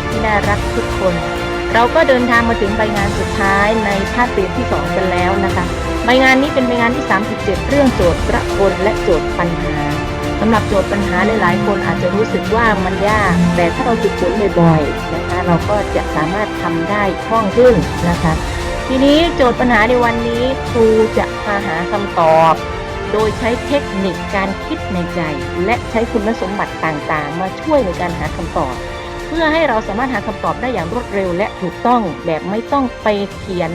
ด็กๆที่น่ารักทุกคน เราก็เดินทางมาถึงใบงานสุดท้ายในภาคเรียนที่ 2 กันแล้วนะคะใบงานนี้เป็นใบงานที่ 37 เรื่องโจทย์ประกลและโจทย์ปัญหาสำหรับโจทย์ปัญหาหลายๆ คนอาจจะรู้สึกว่ามันยาก แต่ถ้าเราฝึกฝนบ่อยๆนะคะ เราก็จะสามารถทำได้คล่องขึ้นนะคะ ทีนี้โจทย์ปัญหาในวันนี้ครูจะมาหาคำตอบ โดยใช้เทคนิคการคิดในใจ และใช้คุณสมบัติต่างๆ มาช่วยในการหาคำตอบ เพื่อให้เราสามารถหาคำตอบได้อย่างรวดเร็วและถูกต้องแบบไม่ต้องไปเขียน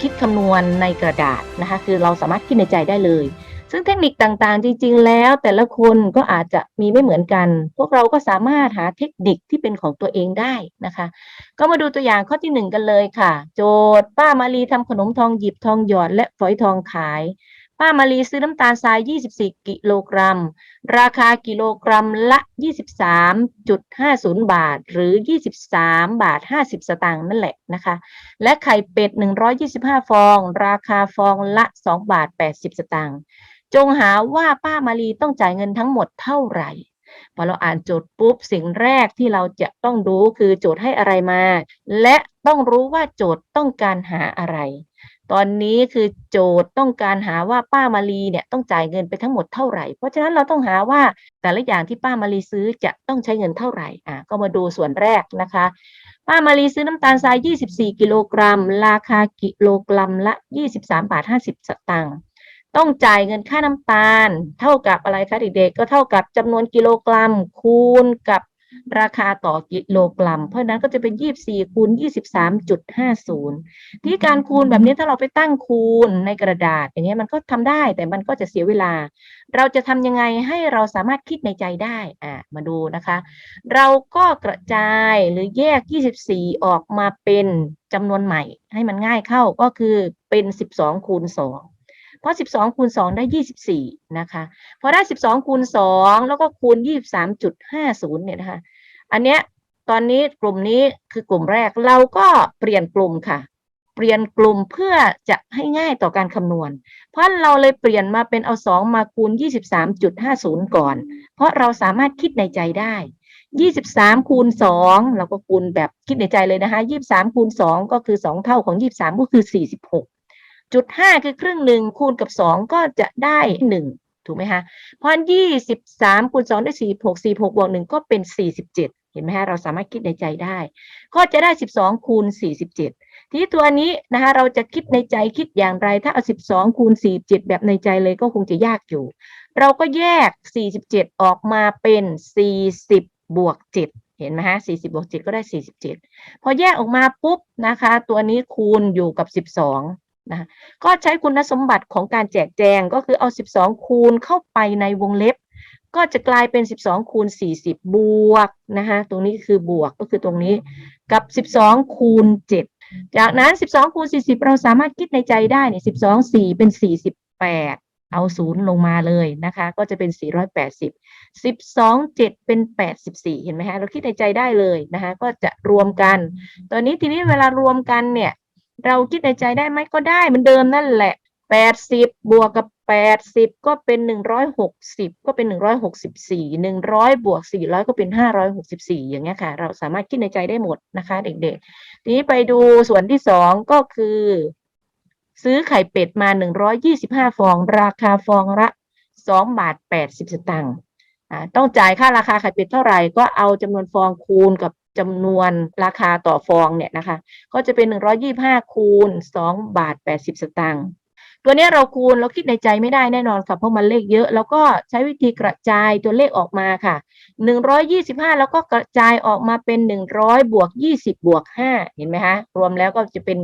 คิดคำนวณในกระดาษนะคะ คือเราสามารถคิดในใจได้เลย ซึ่งเทคนิคต่างๆ จริง ๆ แล้ว แต่ละคนก็อาจจะมีไม่เหมือนกัน พวกเราก็สามารถหาเทคนิคที่เป็นของตัวเองได้นะคะ ก็มาดูตัวอย่างข้อที่หนึ่งกันเลยค่ะ โจทย์ป้ามาลีทำขนมทองหยิบทองหยอดและฝอยทองขาย ป้ามาลีซื้อน้ำตาลทราย 24 กิโลกรัม ราคากิโลกรัมละ 23.50 บาท หรือ 23 บาท 50 สตางค์นั่นแหละนะคะ และไข่เป็ด 125 ฟอง ราคาฟองละ 2 บาท 80 สตางค์ จงหาว่าป้ามาลีต้องจ่ายเงินทั้งหมดเท่าไหร่พอเราอ่านโจทย์ปุ๊บสิ่งแรกที่เราจะต้องรู้คือโจทย์ให้อะไรมา และต้องรู้ว่าโจทย์ต้องการหาอะไร ตอนนี้คือโจทย์ต้องการหาว่าป้ามาลีเนี่ยต้องจ่ายเงินไปทั้งหมดเท่าไหร่ เพราะฉะนั้นเราต้องหาว่าแต่ละอย่างที่ป้ามาลีซื้อจะต้องใช้เงินเท่าไหร่อะก็มาดูส่วนแรกนะคะ ป้ามาลีซื้อน้ำตาลทราย 24 กิโลกรัม ราคากิโลกรัมละ 23 บาท 50 สตางค์ต้องจ่ายเงินค่าน้ำตาล เท่ากับอะไรคะเด็กๆก็เท่ากับจำนวนกิโลกรัม คูณกับ ราคาต่อกิโลกรัม เพราะนั้นก็จะเป็น 24คูณ23.50 ที่การคูณแบบนี้ถ้าเราไปตั้งคูณในกระดาษ อย่างเงี้ยมันก็ทำได้แต่มันก็จะเสียเวลา เราจะทำยังไงให้เราสามารถคิดในใจได้อะมาดูนะคะ เราก็กระจายหรือแยก 24 ออกมาเป็นจำนวนใหม่ ให้มันง่ายเข้าก็คือเป็น 12คูณ2 เพราะ 12 คูณ 2 ได้ 24 นะคะ พอได้ 12 คูณ 2 แล้วก็คูณ 23.50 เนี่ยนะคะ อันเนี้ยตอนนี้กลุ่มนี้คือกลุ่มแรกเราก็เปลี่ยนกลุ่มค่ะ เปลี่ยนกลุ่มเพื่อจะให้ง่ายต่อการคำนวณ เพราะเราเลยเปลี่ยนมาเป็นเอา 2 มาคูณ 23.50 ก่อน เพราะเราสามารถคิดในใจได้23คูณ2เราก็คูณแบบคิดในใจเลยนะคะ23คูณ2ก็คือ2เท่าของ23ก็คือ46 จุดห้าคือครึ่งหนึ่งคูณกับสองก็จะได้หนึ่งถูกไหมคะเพราะยี่สิบสามคูณสองได้สี่หกสี่หกบวกหนึ่งก็เป็นสี่สิบเจ็ดเห็นไหมคะเราสามารถคิดในใจได้ ก็จะได้สิบสองคูณสี่สิบเจ็ดทีตัวนี้นะคะเราจะคิดในใจคิดอย่างไร ถ้าเอาสิบสองคูณสี่เจ็ดแบบในใจเลยก็คงจะยากอยู่ เราก็แยกสี่สิบเจ็ดออกมาเป็นสี่สิบบวกเจ็ดเห็นไหมฮะสี่สิบบวกเจ็ดก็ได้สี่สิบเจ็ดพอแยกออกมาปุ๊บนะคะ ตัวนี้คูณอยู่กับสิบสอง นะก็ใช้คุณสมบัติของการแจกแจงก็คือเอา 12 คูณเข้าไปในวงเล็บ ก็จะกลายเป็น 12 คูณ 40 บวกนะคะตรงนี้คือบวกก็คือตรงนี้กับ 12 คูณ 7 จากนั้น 12 คูณ 40 เราสามารถคิดในใจได้เนี่ย12 4 เป็น 48เอาศูนย์ลงมาเลยนะคะ ก็จะเป็น 480 12 7 เป็น 84 เห็นไหมฮะ เราคิดในใจได้เลยนะคะ ก็จะรวมกัน ตอนนี้ทีนี้เวลารวมกันเนี่ย เราคิดในใจได้ไหมก็ได้เหมือนเดิมนั่นแหละแปดสิบบวกกับแปดสิบก็เป็นหนึ่งร้อยหกสิบก็เป็นหนึ่งร้อยหกสิบสี่หนึ่งร้อยบวกสี่ร้อยก็เป็นห้าร้อยหกสิบสี่อย่างเงี้ยค่ะ เราสามารถคิดในใจได้หมดนะคะ เด็กๆ ทีนี้ไปดูส่วนที่สองก็คือ ซื้อไข่เป็ดมาหนึ่งร้อยยี่สิบห้าฟอง ราคาฟองละสองบาทแปดสิบสตางค์อ่าต้องจ่ายค่าราคาไข่เป็ดเท่าไหร่ก็เอาจำนวนฟองคูณกับ จำนวนราคาต่อฟองเนี่ยนะคะ ก็จะเป็น 125 คูณ 2 บาท 80 สตางค์ตัวนี้เราคูณเราคิดในใจไม่ได้แน่นอนค่ะเพราะมันเลขเยอะ แล้วก็ใช้วิธีกระจายตัวเลขออกมาค่ะ 125 แล้วก็กระจายออกมาเป็น 100 บวก 20 บวก 5 เห็นไหมคะรวมแล้วก็จะเป็น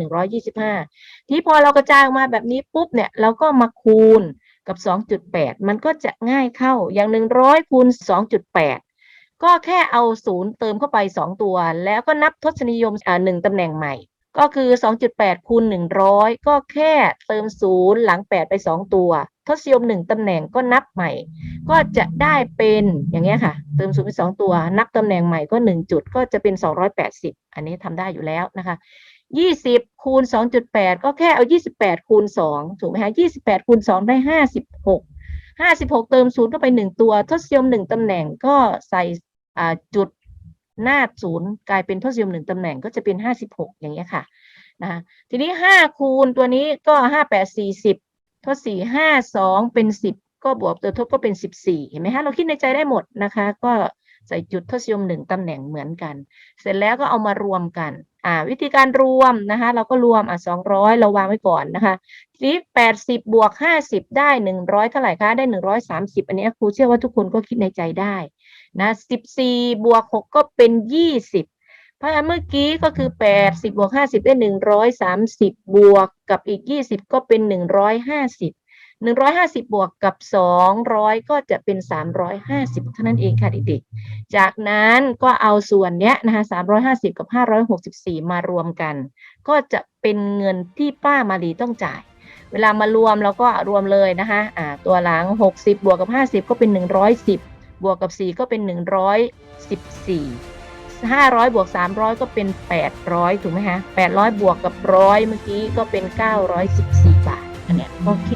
125 ที่พอเรากระจายออกมาแบบนี้ปุ๊บเนี่ยเราก็มาคูณกับ 2.8 มันก็จะง่ายเข้าอย่าง 100คูณ2.8 ก็แค่เอาศูนย์เติมเข้าไป 2 ตัว แล้วก็นับทศนิยมอ่าหนึ่งตำแหน่งใหม่ ก็คือ 2.8คูณ100 ก็แค่เติมศูนย์หลัง 8 ไป 2 ตัว ทศนิยม 1ตำแหน่งก็นับใหม่ ก็จะได้เป็นอย่างเงี้ยค่ะ เติมศูนย์ไป 2 ตัว นับตำแหน่งใหม่ก็ 1 จุดก็จะเป็น 280 อันนี้ทำได้อยู่แล้วนะคะ20คูณ2.8 ก็แค่เอา 28คูณ2ถูกไหมคะ28คูณ2ได้ 56 56 เติมศูนย์เข้าไป 1 ตัว ทศนิยม 1ตำแหน่งก็ใส่ จุดหน้าศูนย์กลายเป็นทศนิยมหนึ่งตำแหน่งก็จะเป็นห้าสิบหกอย่างเงี้ยค่ะนะคะทีนี้ห้าคูณตัวนี้ก็ห้าแปดสี่สิบทศสี่ห้าสองเป็นสิบก็บวกตัวทบก็เป็นสิบสี่เห็นไหมคะเราคิดในใจได้หมดนะคะ ก็ ใส่จุดทศนิยมหนึ่งตำแหน่งเหมือนกัน เสร็จแล้วก็เอามารวมกันอ่าวิธีการรวมนะคะเราก็รวมอะสองร้อยเราวางไว้ก่อนนะคะทีแปดสิบบวกห้าสิบได้หนึ่งร้อยเท่าไหร่คะได้หนึ่งร้อยสามสิบอันนี้ครูเชื่อว่าทุกคนก็คิดในใจได้นะสิบสี่บวกหกก็เป็นยี่สิบเพราะฉะนั้นเมื่อกี้ก็คือแปดสิบบวกห้าสิบได้หนึ่งร้อยสามสิบบวกกับอีกยี่สิบก็เป็นหนึ่งร้อยห้าสิบ หนึ่งร้อยห้าสิบบวกกับสองร้อยก็จะเป็นสามร้อยห้าสิบเท่านั้นเองค่ะเด็กๆ จากนั้นก็เอาส่วนเนี้ยนะคะ350 กับ 564 มารวมกัน ก็จะเป็นเงินที่ป้ามาลีต้องจ่าย เวลามารวมเราก็รวมเลยนะคะอ่าตัวหลัง 60 บวกกับ 50 ก็เป็น 110 บวกกับ 4 ก็เป็น 114 500 บวก 300 ก็เป็น 800 ถูกไหมคะ800 บวกกับ 100 เมื่อกี้ก็เป็น 914 บาท อันเนี้ยก็คิด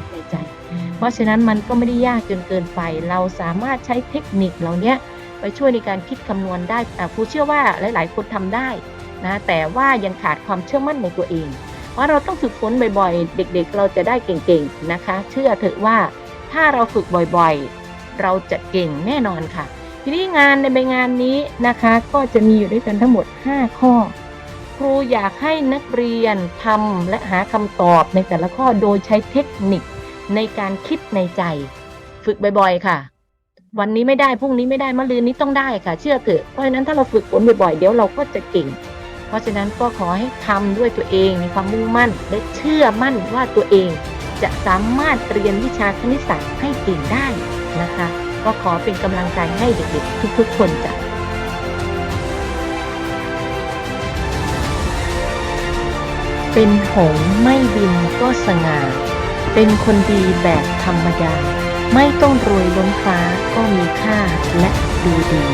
เพราะฉะนั้นมันก็ไม่ได้ยากจนเกินไป เราสามารถใช้เทคนิคเหล่านี้ไปช่วยในการคิดคำนวณได้อ่ครูเชื่อว่าหลาย ๆ คนทำได้นะแต่ว่ายังขาดความเชื่อมั่นในตัวเอง เพราะเราต้องฝึกฝนบ่อยๆ เด็ก ๆ เราจะได้เก่ง ๆ นะคะ เชื่อเถอะว่าถ้าเราฝึกบ่อยๆ เราจะเก่งแน่นอนค่ะ ทีนี้งานในใบงานนี้นะคะก็จะมีอยู่ด้วยกันทั้งหมด 5 ข้อ ครูอยากให้นักเรียนทำและหาคำตอบในแต่ละข้อโดยใช้เทคนิค ในการคิดในใจ ฝึกบ่อยๆ ค่ะ วันนี้ไม่ได้พรุ่งนี้ไม่ได้มะรืนนี้ต้องได้ค่ะ เชื่อเถอะเพราะฉะนั้นถ้าเราฝึกฝนบ่อยๆเดี๋ยวเราก็จะเก่ง เพราะฉะนั้นก็ขอให้ทำด้วยตัวเองมีความมุ่งมั่น และเชื่อมั่นว่าตัวเอง จะสามารถเรียนวิชาคณิตศาสตร์ให้เก่งได้นะคะ ก็ขอเป็นกำลังใจให้เด็กๆ ทุกๆ คนจ้ะเป็นหงไม่บินก็สง่า เป็นคนดีแบบธรรมดา ไม่ต้องรวยล้นฟ้าก็มีค่าและดูดี